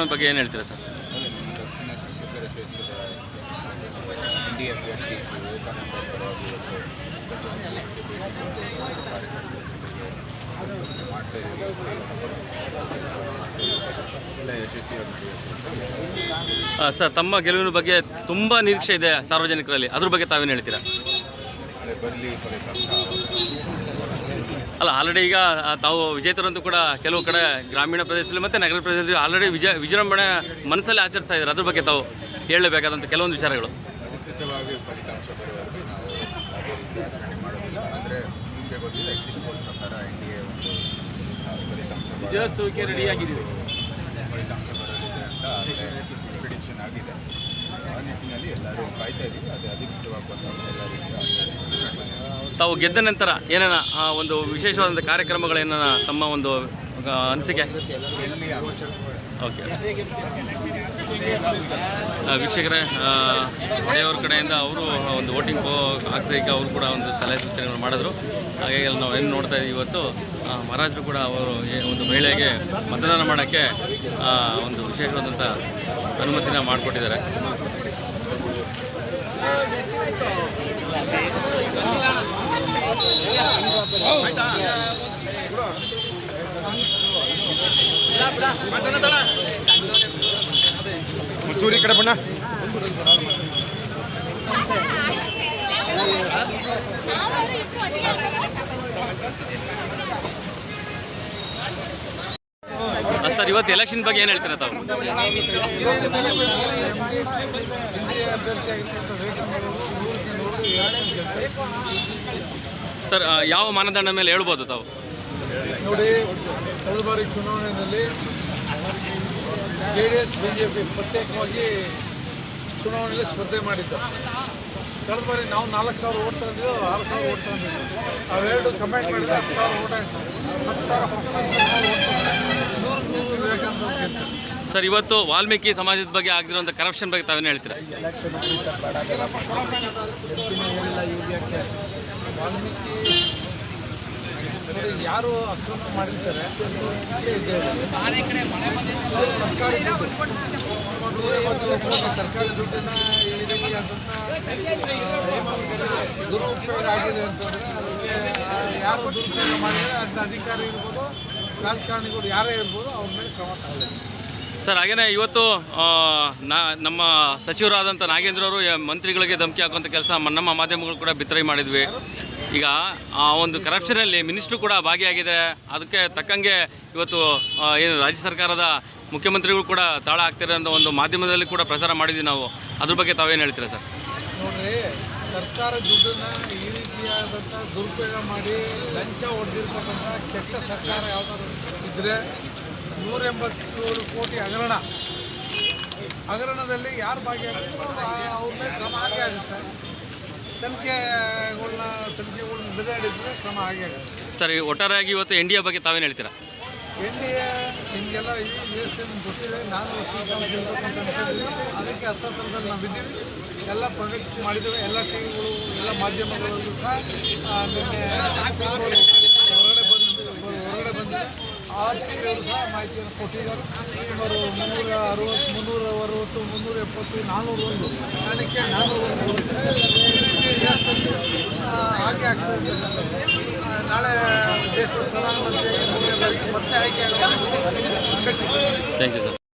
ಚುನಾವಣೆ ಬಗ್ಗೆ ಏನು ಹೇಳ್ತೀರಾ ಸರ್? ಅದೇ ನಮ್ಮ ದಕ್ಷಿಣ ಶಿಕ್ಷಕರ ಕ್ಷೇತ್ರದ N D F N Vivekananda ಪರವಾಗಿ ಇವತ್ತು ಪ್ರತಿಯೊಂದು ಭೇಟಿ ಕೊಟ್ಟು ಕಾರ್ಯಕ್ರಮದ ಜೊತೆಗೆ ಮಾಡ್ತಾ ಇದ್ದೀವಿ ಎಲ್ಲ ಯಶಸ್ವಿಯಾಗಿ ನಡೆಯುತ್ತೆ ಸರ್ ತಮ್ಮ ಗೆಲುವಿನ ಬಗ್ಗೆ ತುಂಬ ನಿರೀಕ್ಷೆ ಇದೆ ಸಾರ್ವಜನಿಕರಲ್ಲಿ. ಅದ್ರ ಬಗ್ಗೆ ತಾವೇನು ಹೇಳ್ತೀರಾ? ಅದೇ ಬರಲಿ ಫಲಿತಾಂಶ ಅಲ್ಲ ಆಲ್ರೆಡಿ ಈಗ ತಾವು ವಿಜೇತರಂತೂ ಕೂಡ ಕೆಲವು ಕಡೆ ಗ್ರಾಮೀಣ ಪ್ರದೇಶದಲ್ಲಿ ಮತ್ತು ನಗರ ಪ್ರದೇಶದಲ್ಲಿ ಆಲ್ರೆಡಿ ವಿಜಯ ವಿಜೃಂಭಣೆ ಮನಸ್ಸಲ್ಲಿ ಆಚರಿಸ್ತಾ ಇದ್ದಾರೆ. ಅದ್ರ ಬಗ್ಗೆ ತಾವು ಹೇಳಬೇಕಾದಂಥ ಕೆಲವೊಂದು ವಿಚಾರಗಳು. ಅಧಿಕೃತವಾಗಿ ಫಲಿತಾಂಶ ಬರುವವರೆಗೂ ನಾವು ಯಾವುದೇ ರೀತಿ ಆಚರಣೆ ಮಾಡೋದಿಲ್ಲ. ಆದರೆ ನಿಮಗೆ ಗೊತ್ತಿದೆ ಎಕ್ಸಿಟ್ ಪೋಲ್ ಪ್ರಕಾರ ಎನ್ ಡಿ ಎ ಒಂದು ಆ, ಫಲಿತಾಂಶ ವಿಜಯೋತ್ಸವಕ್ಕೆ ರೆಡಿಯಾಗಿದ್ದೀವಿ ಫಲಿತಾಂಶ ಬರಲಿದೆ ಅಂತ ಪ್ರಿಡಿಕ್ಷನ್ ಆಗಿದೆ. ನಿಟ್ಟಿನಲ್ಲಿ ಎಲ್ಲರೂ ಕಾಯ್ತಾ ಇದ್ದೀವಿ. ತಾವು ಗೆದ್ದ ನಂತರ ಏನೇನ ಒಂದು ವಿಶೇಷವಾದಂಥ ಕಾರ್ಯಕ್ರಮಗಳೇನ ತಮ್ಮ ಒಂದು ಅನಿಸಿಕೆ? ಓಕೆ. ವೀಕ್ಷಕರೇ ಮನೆಯವ್ರ ಕಡೆಯಿಂದ ಅವರು ಒಂದು ವೋಟಿಂಗ್ ಆಗ್ತಾ ಈಗ ಅವರು ಕೂಡ ಒಂದು ಸಲಹೆ ಸೂಚನೆಗಳು ಮಾಡಿದ್ರು. ಹಾಗಾಗಿ ಅಲ್ಲಿ ನಾವು ಏನು ನೋಡ್ತಾ ಇದ್ದೀವಿ ಇವತ್ತು ಮಹಾರಾಜರು ಕೂಡ ಅವರು ಒಂದು ಮಹಿಳೆಗೆ ಮತದಾನ ಮಾಡೋಕ್ಕೆ ಒಂದು ವಿಶೇಷವಾದಂಥ ಅನುಮತಿನ ಮಾಡಿಕೊಟ್ಟಿದ್ದಾರೆ. ಚೂರಿ ಕಡೆ ಬಣ್ಣ ಆ, ಸರ್ ಇವತ್ತು ಎಲೆಕ್ಷನ್ ಬಗ್ಗೆ ಏನು ಹೇಳ್ತೀರಾ ತಾವು? ಸರ್ ಯಾವ ಮಾನದಂಡ ಮೇಲೆ ಹೇಳ್ಬೋದು ತಾವು? ನೋಡಿ, ಕಳೆದ ಬಾರಿ ಚುನಾವಣೆಯಲ್ಲಿ J D S, B J P ಪ್ರತ್ಯೇಕವಾಗಿ ಚುನಾವಣೆಯಲ್ಲಿ ಸ್ಪರ್ಧೆ ಮಾಡಿದ್ದ. ಕಳೆದ ಬಾರಿ ನಾವು ನಾಲ್ಕು ಸಾವಿರ ಓಟ್ ತಂದಿದ್ದು, ಆರು ಸಾವಿರ ಓಟ್ ತಂದಿದ್ದು. ಅವೆರಡು ಕಮೆಂಟ್ ಮಾಡಿದ್ರೆ ಹತ್ತು ಸಾವಿರ ಓಟ್ ಹತ್ತು ಸಾವಿರ ಫಸ್ಟ್ ನೂರು ಸರ್, ಇವತ್ತು ವಾಲ್ಮೀಕಿ ಸಮಾಜದ ಬಗ್ಗೆ ಆಗಿರುವಂಥ ಕರಪ್ಷನ್ ಬಗ್ಗೆ ತಾವೇನು ಹೇಳ್ತೀರಾ? ವಾಲ್ಮೀಕಿ ಯಾರು ಅಕ್ರಮ ಮಾಡಿರ್ತಾರೆ ಶಿಕ್ಷೆ ಇದೆ ಸರ್ಕಾರಿ ಸರ್ಕಾರಿ ದುಡ್ಡನ್ನ ದುರುಪಯೋಗ ಆಗಿದೆ ಅಂತಂದರೆ ಯಾರು ದುರುಪಯೋಗ ಮಾಡಿದರೆ ಅಂತ ಅಧಿಕಾರಿ ಇರ್ಬೋದು ರಾಜಕಾರಣಿಗಳು ಯಾರೇ ಇರ್ಬೋದು ಅವ್ರ ಮೇಲೆ ಕ್ರಮ ತಗೊಳ್ಳಿ. ಸರ್ ಹಾಗೇನೆ ಇವತ್ತು ನಾ ನಮ್ಮ ಸಚಿವರಾದಂಥ ನಾಗೇಂದ್ರ ಅವರು ಮಂತ್ರಿಗಳಿಗೆ ಧಮಕಿ ಹಾಕುವಂಥ ಕೆಲಸ ನಮ್ಮ ಮಾಧ್ಯಮಗಳು ಕೂಡ ಬಿತ್ತನೆ ಮಾಡಿದ್ವಿ. ಈಗ ಆ ಒಂದು ಕರಪ್ಷನಲ್ಲಿ ಮಿನಿಸ್ಟ್ರು ಕೂಡ ಭಾಗಿಯಾಗಿದೆ ಅದಕ್ಕೆ ತಕ್ಕಂಗೆ ಇವತ್ತು ಏನು ರಾಜ್ಯ ಸರ್ಕಾರದ ಮುಖ್ಯಮಂತ್ರಿಗಳು ಕೂಡ ತಾಳ ಆಗ್ತಿರೋ ಅಂತ ಒಂದು ಮಾಧ್ಯಮದಲ್ಲಿ ಕೂಡ ಪ್ರಸಾರ ಮಾಡಿದ್ವಿ ನಾವು. ಅದ್ರ ಬಗ್ಗೆ ತಾವೇನು ಹೇಳ್ತೀರಾ ಸರ್? ನೋಡ್ರಿ ಸರ್ಕಾರ ದುಡ್ಡನ್ನ ಈ ರೀತಿಯಾದಂಥ ದುರುಪಯೋಗ ಮಾಡಿ ಲಂಚ ಹೊಡೆದಿರ್ತಕ್ಕಂಥ ಕೆಟ್ಟ ಸರ್ಕಾರ ಯಾವುದಾದ್ರು ಇದ್ದರೆ ನೂರ ಎಂಬತ್ತೇಳು ಕೋಟಿ ಹಗರಣ. ಹಗರಣದಲ್ಲಿ ಯಾರು ಭಾಗಿಯಾಗುತ್ತೋ? ಮೇಲೆ ಕ್ರಮ ಹಾಗೆ ಆಗುತ್ತೆ. ತನಿಖೆಗಳನ್ನ ತನಿಖೆಗಳನ್ನ ಬಿಡುಗಡೆ ಕ್ರಮ ಹಾಗೆ ಆಗುತ್ತೆ. ಸರ್ ಒಟ್ಟಾರೆಯಾಗಿ ಇವತ್ತು ಎನ್ ಬಗ್ಗೆ ತಾವೇನು ಹೇಳ್ತೀರಾ? ಎನ್ ಡಿ ಎ ನಿಮಗೆಲ್ಲ ಯು ಎಸ್ ಎನ್ ಗೊತ್ತಿದೆ. ನಾನು ಅನ್ಕೊಂಡಿದ್ವಿ ಅದಕ್ಕೆ ಹತ್ತತ್ರದಲ್ಲಿ ನಾವು ಇದ್ದೀವಿ. ಎಲ್ಲ ಪ್ರೊಜೆಕ್ಟ್ ಮಾಡಿದ್ದೇವೆ. ಎಲ್ಲ ಟೀಮ್ಗಳು ಎಲ್ಲ ಮಾಧ್ಯಮಗಳಲ್ಲೂ ಸಹ ಆ, ನಿನ್ನೆ ಹೊರಗಡೆ ಬಂದು ಹೊರಗಡೆ ಬಂದಿದೆ. ಆರು ಟಿ ವಿಯವರು ಸಹ ಮಾಹಿತಿಯನ್ನು ಕೊಟ್ಟಿದ್ದಾರೆ. ಸುಮಾರು ಮುನ್ನೂರ ಅರವತ್ತು ಮುನ್ನೂರ ಅರವತ್ತು ಮುನ್ನೂರ ಎಪ್ಪತ್ತು ನಾನ್ನೂರ ಒಂದು. ಕಾರಣಕ್ಕೆ ನಾನ್ನೂರ ಒಂದು. ಹಾಗೆ ಆಗ್ತದೆ ಆ, ನಾಳೆ ದೇಶದ ಪ್ರಧಾನಮಂತ್ರಿ ಮೋದಿ ಅವರಿಗೆ ಮತ್ತೆ ಆಯ್ಕೆ ಆಗುವ ಖಚಿತ ಥ್ಯಾಂಕ್ ಯು ಸರ್